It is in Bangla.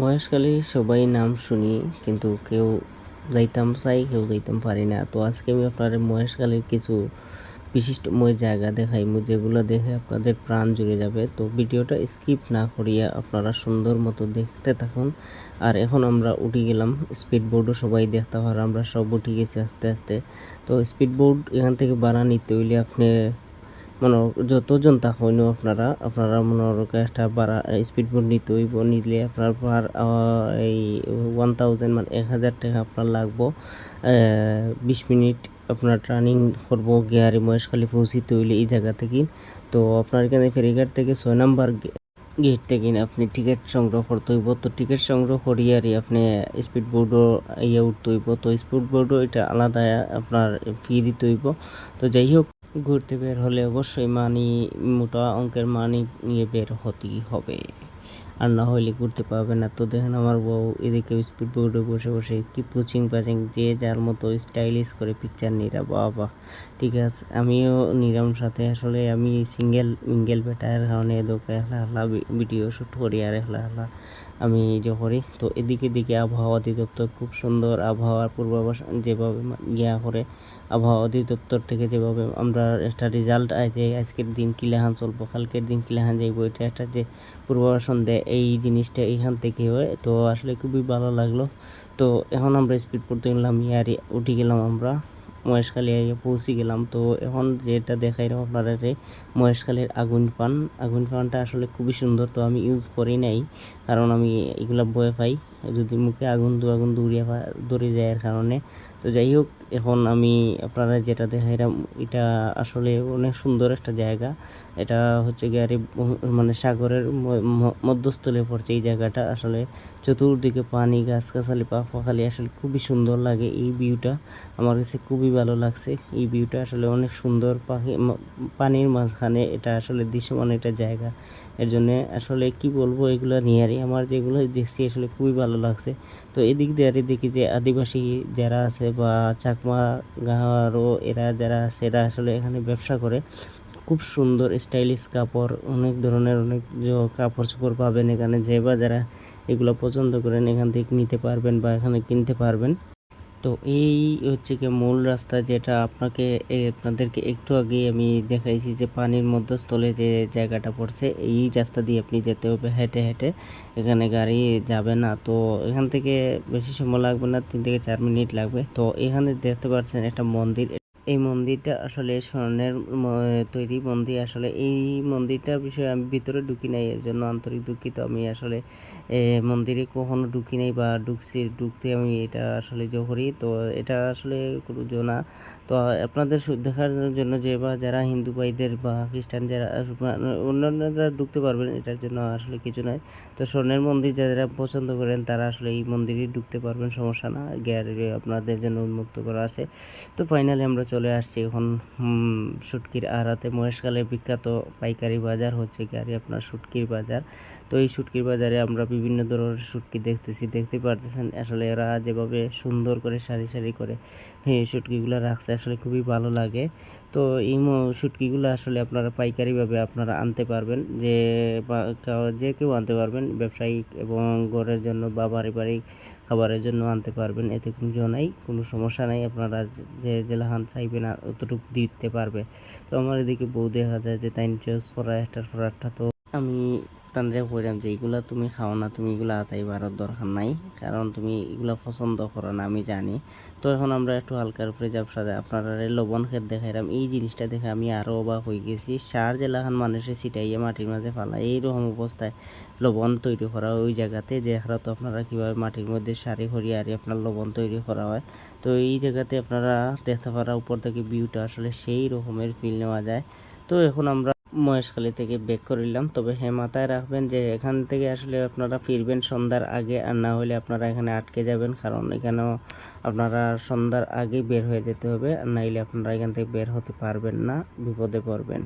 মহেশখালী সবাই নাম শুনি, কিন্তু কেউ যাইতাম চাই, কেউ যাইতাম পারি না। তো আজকে আমি আপনার মহেশখালীর কিছু বিশিষ্টময় জায়গা দেখাইমু যেগুলো দেখে আপনাদের প্রাণ জুড়ে যাবে। তো ভিডিওটা স্কিপ না করিয়া আপনারা সুন্দর মতো দেখতে থাকুন। আর এখন আমরা উঠে গেলাম। স্পিড বোর্ডও সবাই দেখতে পার। আমরা সব উঠে গেছি আস্তে আস্তে। তো স্পিড বোর্ড এখান থেকে বাড়া নিতে হইলে আপনি মনে যতজন তা থাকুন আপনারা আপনারা মনে একটা বাড়া স্পিড বোট নিতে হইব, নিলে আপনার এই ওয়ান থাউজেন্ড মানে এক হাজার টাকা আপনার লাগবো। বিশ মিনিট আপনার ট্রানিং করব, গিয়ারি মহেশখালী পৌঁছিতে হইলে এই জায়গা থেকে। তো আপনার এখানে ফেরিঘাট থেকে ছয় নাম্বার গেট থেকে আপনি টিকিট সংগ্রহ করতে হইব। তো টিকিট সংগ্রহ করিয়ে আর আপনি স্পিড বোর্ডও ইয়ে উঠতে হইব। তো স্পিড বোর্ডও এটা আলাদা, আপনার ফি দিতে হইব। তো যাই হোক ঘুরতে বের হলে অবশ্যই মানি মোটা অঙ্কের মানি নিয়ে বের হতেই হবে। আর না হলে ঘুরতে পারবে না। তো দেখেন আমার বউ এদিকে স্পিড বোর্ডে বসে বসে কি পুচিং পাচিং, যে যার মতো স্টাইলিশ করে পিকচার নিরা, বাবা। ঠিক আছে, আমিও নিরাম সাথে আসলে আমি সিঙ্গেল মিঙ্গেল বেটার কারণে এদোকে হেলা হেলা ভিডিও শ্যুট করি আর হেলা হেলা আমি যে করি। তো এদিকে দিকে আবহাওয়া অধিদপ্তর খুব সুন্দর আবহাওয়ার পূর্বাভাস যেভাবে ইয়া করে আবহাওয়া অধিদপ্তর থেকে যেভাবে আমরা একটা রেজাল্ট আছে আজকের দিন কিলাহান চলবো, কালকের দিন কিলাহান যাইবো, এটা একটা যে পূর্বাভাসন দেয়। এই জিনিসটা এখান থেকে হয়। তো আসলে খুবই ভালো লাগল। তো এখন আমরা স্পিড পড়তে গেলাম, ইয়ারে উঠে গেলাম আমরা। মহেশখালী পৌঁছে গেলাম। তো এখন যেটা দেখাই আপনারা মহেশখালীর আগুন পান আগুন পানটা আসলে খুবই সুন্দর। তো আমি ইউজ করি নাই, কারণ আমি এগুলো বয়ে পাই। যদি মুখে আগুন দু আগুন দৌড়িয়ে দৌড়ে যায় এর কারণে। তো যাই হোক, এখন আমি আপনারা যেটা দেখাইলাম, এটা আসলে অনেক সুন্দর একটা জায়গা। এটা হচ্ছে গিয়ে মানে সাগরের মধ্যস্থলে পড়ছে এই জায়গাটা। আসলে চতুর্দিকে পানি, গাছগাছালি পাখালি আসলে খুবই সুন্দর লাগে এই ভিউটা। আমার কাছে খুবই ভালো লাগছে। এই ভিউটা আসলে অনেক সুন্দর পাখি পানির মাঝখানে এটা আসলে দৃশ্যমান একটা জায়গা। এর জন্য আসলে কি বলব, এগুলো নিয়ে আমার যেগুলো দেখছি আসলে খুবই ভালো লাগছে। তো এদিক দিয়ে আর দেখি যে আদিবাসী যারা আছে বা চাকমা গাঁয়ারও এরা যারা আছে, এরা আসলে এখানে ব্যবসা করে। খুব সুন্দর স্টাইলিশ কাপড়, অনেক ধরনের অনেক কাপড় চোপড় পাবেন এখানে। যে বা যারা এগুলো পছন্দ করেন, এখান থেকে নিতে পারবেন বা এখানে কিনতে পারবেন। তো এই হচ্ছে কি মূল রাস্তা যেটা আপনাকে আপনাদেরকে একটু আগে আমি দেখাইছি যে পানির মধ্যস্থলে যে জায়গাটা পড়ছে, এই রাস্তা দিয়ে আপনি যেতে হবে হেঁটে হেঁটে। এখানে গাড়ি যাবে না, তো এখান থেকে বেশি সময় লাগবে না, তিন থেকে চার মিনিট লাগবে। তো এখানে দেখতে পাচ্ছেন একটা মন্দির। এই মন্দিরটা আসলে স্বর্ণের তৈরি মন্দির। আসলে এই মন্দিরটার বিষয়ে আমি ভিতরে ঢুকি নাই, এর জন্য আন্তরিক দুঃখিত। আমি আসলে মন্দিরে কখনো ঢুকি নাই বা ঢুকছি, ঢুকতে আমি এটা আসলে জহরি। তো এটা আসলে কোনো জোনা তো আপনাদের দেখার জন্য যে বা যারা হিন্দু ভাইদের বা খ্রিস্টান যারা অন্যান্যরা ঢুকতে পারবেন, এটার জন্য আসলে কিছু নয় তো স্বর্ণের মন্দির যারা পছন্দ করেন, তারা আসলে এই মন্দিরে ঢুকতে পারবেন, সমস্যা না। গ্যালারি আপনাদের জন্য উন্মুক্ত করা আছে। তো ফাইনালি আমরা চলে আসছে। এখন শুটকির আড়াতে মহেশখালের বিখ্যাত পাইকারি বাজার হচ্ছে গাড়ি আপনার সুটকির বাজার। তো এই শুটকির বাজারে আমরা বিভিন্ন ধরনের শুটকি দেখতেছি দেখতে পারতেছেন আসলে এরা যেভাবে সুন্দর করে সারি সারি করে এই শুটকিগুলো রাখছে আসলে খুবই ভালো লাগে। তো এই শুটকিগুলো আসলে আপনারা পাইকারিভাবে আপনারা আনতে পারবেন, যে যে কেউ আনতে পারবেন, ব্যবসায়িক এবং ঘরের জন্য বা পারিবারিক খাবারের জন্য আনতে পারবেন, এতে কোনো নাই, কোনো সমস্যা নাই, আপনারা যে জেলাহান চাইবেন অতটুকু দিতে পারবে। তো আমার এদিকে বউ দেখা যায় যে, তাই চয়েস করা একটার পর একটা তো আমি তানরে কইরাম যে এগুলা তুমি খাও না, তুমি এগুলা আতাই বারোর দরকার নাই, কারণ তুমি এগুলা পছন্দ করো না, আমি জানি। তো এখন আমরা একটু হালকার উপরে সাথে। আপনারা লবণ খেত দেখাইলাম এই জিনিসটা দেখে আমি আরও অবাক হয়ে গেছি। সার জেলাখান মানুষে ছিটাইয়ে মাটির মাঝে ফালা এইরকম অবস্থায় লবণ তৈরি করা ওই জায়গাতে দেখা তো আপনারা কীভাবে মাটির মধ্যে সারি হরিয়ে আরি আপনার লবণ তৈরি করা হয়। তো এই জায়গাতে আপনারা দেখতে পারা উপর থেকে ভিউটা আসলে সেই রকমের ফিল নেওয়া যায়। তো এখন আমরা মহেশখালী থেকে বেক করিলাম তবে হ্যাঁ মাথায় রাখবেন যে এখান থেকে আসলে আপনারা ফিরবেন সন্ধ্যার আগে আর না হলে আপনারা এখানে আটকে যাবেন, কারণ এখানেও আপনারা সন্ধ্যার আগেই বের হয়ে যেতে হবে। আর নাইলে আপনারা এখান থেকে বের হতে পারবেন না, বিপদে পড়বেন।